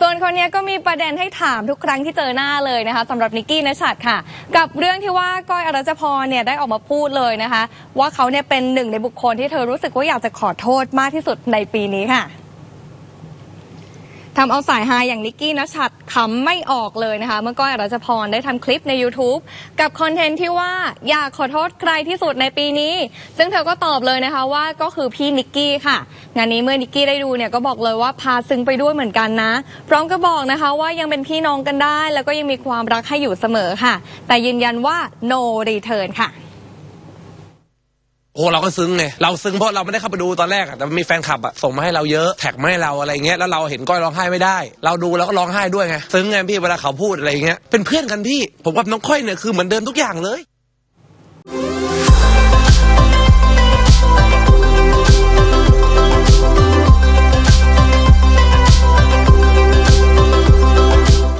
ส่วนคนนี้ก็มีประเด็นให้ถามทุกครั้งที่เจอหน้าเลยนะคะสำหรับนิกกี้นชัดค่ะ กับเรื่องที่ว่าก้อยอรัชพรเนี่ยได้ออกมาพูดเลยนะคะ ว่าเขาเนี่ยเป็นหนึ่งในบุคคลที่เธอรู้สึกว่าอยากจะขอโทษมากที่สุดในปีนี้ค่ะทำเอาสายฮาอย่างนิกกี้นชัดขำไม่ออกเลยนะคะ เมื่อก้อยอรัชพรได้ทำคลิปใน YouTube กับคอนเทนต์ที่ว่าอยากขอโทษใครที่สุดในปีนี้ ซึ่งเธอก็ตอบเลยนะคะว่าก็คือพี่นิกกี้ค่ะ งานนี้เมื่อนิกกี้ได้ดูเนี่ยก็บอกเลยว่าพาซึ้งไปด้วยเหมือนกันนะ พร้อมกับอกนะคะว่ายังเป็นพี่น้องกันได้ แล้วก็ยังมีความรักให้อยู่เสมอค่ะ แต่ยืนยันว่า no return ค่ะโอ้เราก็ซึ้งไงเราซึ้งเพราะเราไม่ได้เข้าไปดูตอนแรกอะแต่มีแฟนคลับอะส่งมาให้เราเยอะแท็กมาให้เราอะไรเงี้ยแล้วเราเห็นก้อยร้องไห้ไม่ได้ เราดูแล้วก็ร้องไห้ด้วยไงซึ้งไงพี่เวลาเขาพูดอะไรเงี้ยเป็นเพื่อนกันพี่ ผมกับน้องก้อยเนี่ยคือเหมือนเดิมทุกอย่างเลย